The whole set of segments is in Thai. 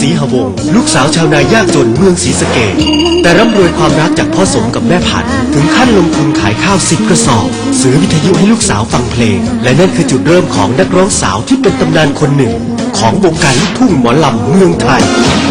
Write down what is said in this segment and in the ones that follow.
ศรีหวงศ์ลูกสาวชาวนายากจนเมืองศรีสะเกดแต่ร่ำรวยความรักจากพ่อสมกับแม่ผันถึงขั้นลงทุนขายข้าวสิบกระสอบ ซื้อวิทยุให้ลูกสาวฟังเพลง และนั่นคือจุดเริ่มของนักร้องสาวที่เป็นตำนานคนหนึ่ง ของวงการลูกทุ่งหมอลำเมืองไทย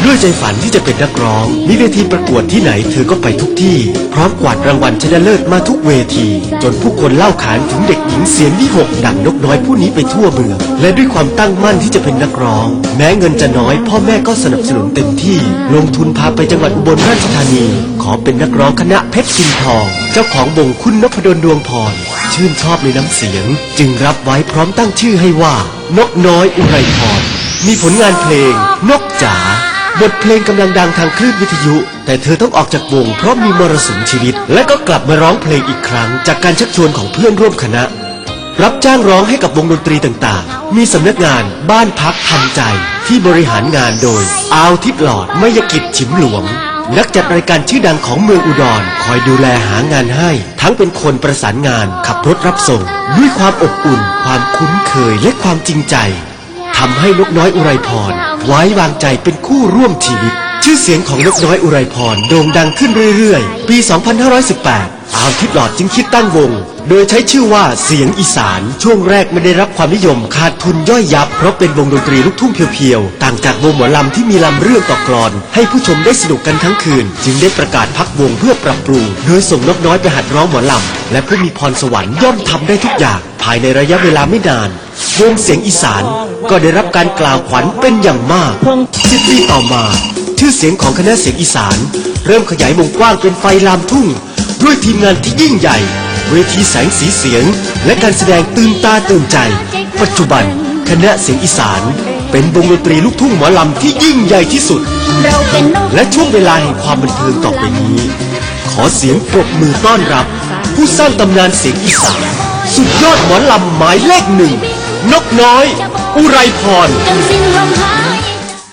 ด้วยใจฝันที่จะเป็นนักร้อง มีเวทีประกวดที่ไหนเธอก็ไปทุกที่ พร้อมกวาดรางวัลชนะเลิศมาทุกเวที จนผู้คนเล่าขานถึงเด็กหญิงเสียงที่หกดังนกน้อยผู้นี้ไปทั่วเมือง และด้วยความตั้งมั่นที่จะเป็นนักร้อง แม้เงินจะน้อย พ่อแม่ก็สนับสนุนเต็มที่ ลงทุนพาไปจังหวัดอุบลราชธานี ขอเป็นนักร้องคณะเพชรกินทอง เจ้าของวงคุณนพดลดวงพรชื่นชอบในน้ำเสียง จึงรับไว้พร้อมตั้งชื่อให้ว่านกน้อยอุไรพร มีผลงานเพลง นกจ๋าบทเพลงกำลังดังทางคลื่นวิทยุ แต่เธอต้องออกจากวงเพราะมีมรสุมชีวิต และก็กลับมาร้องเพลงอีกครั้ง จากการชักชวนของเพื่อนร่วมคณะ รับจ้างร้องให้กับวงดนตรีต่างๆ มีสำนักงานบ้านพักทำใจ ที่บริหารงานโดย อาวทิพหลอดมยกิจฉิมหลวง นักจัดรายการชื่อดังของเมืองอุดร คอยดูแลหางานให้ ทั้งเป็นคนประสานงานขับรถรับส่ง ด้วยความอบอุ่น ความคุ้นเคยและความจริงใจำให้นกน้อยอุไรพรไว้วางใจเป็นคู่ร่วมชีวิต ชื่อเสียงของนกน้อยอุไรพรโด่งดังขึ้นเรื่อยๆ ปี 2518 อาวทิพย์หลอดจึงคิดตั้งวง โดยใช้ชื่อว่าเสียงอีสานช่วงแรกไม่ได้รับความนิยมขาดทุนย่อยยับ เพราะเป็นวงดนตรีลูกทุ่งเพียวๆ ต่างจากวงหมอลำที่มีลำเรื่องต่อกลอน ให้ผู้ชมได้สนุกกันทั้งคืน จึงได้ประกาศพักวงเพื่อปรับปรุง โดยส่งนกน้อยไปหัดร้องหมอลำและผู้มีพรสวรรค์ย่อมทำได้ทุกอย่าง ภายในระยะเวลาไม่นาน วงเสียงอีสานก็ได้รับการกล่าวขวัญเป็นอย่างมากสิบปีต่อมา ชื่อเสียงของคณะเสียงอีสาน เริ่มขยายวงกว้างเป็นไฟลามทุ่ง ด้วยทีมงานที่ยิ่งใหญ่ เวทีแสงสีเสียง และการแสดงตื่นตาตื่นใจ ปัจจุบันคณะเสียงอีสาน เป็นวงดนตรีลูกทุ่งหมอลำที่ยิ่งใหญ่ที่สุด และช่วงเวลาแห่งความบันเทิงต่อไปนี้ ขอเสียงปรบมือต้อนรับ ผู้สร้างตำนานเสียงอีสาน สุดยอดหมอลำหมายเลขหนึ่ง นกน้อย อุไรพรจนสิ้นลมหาย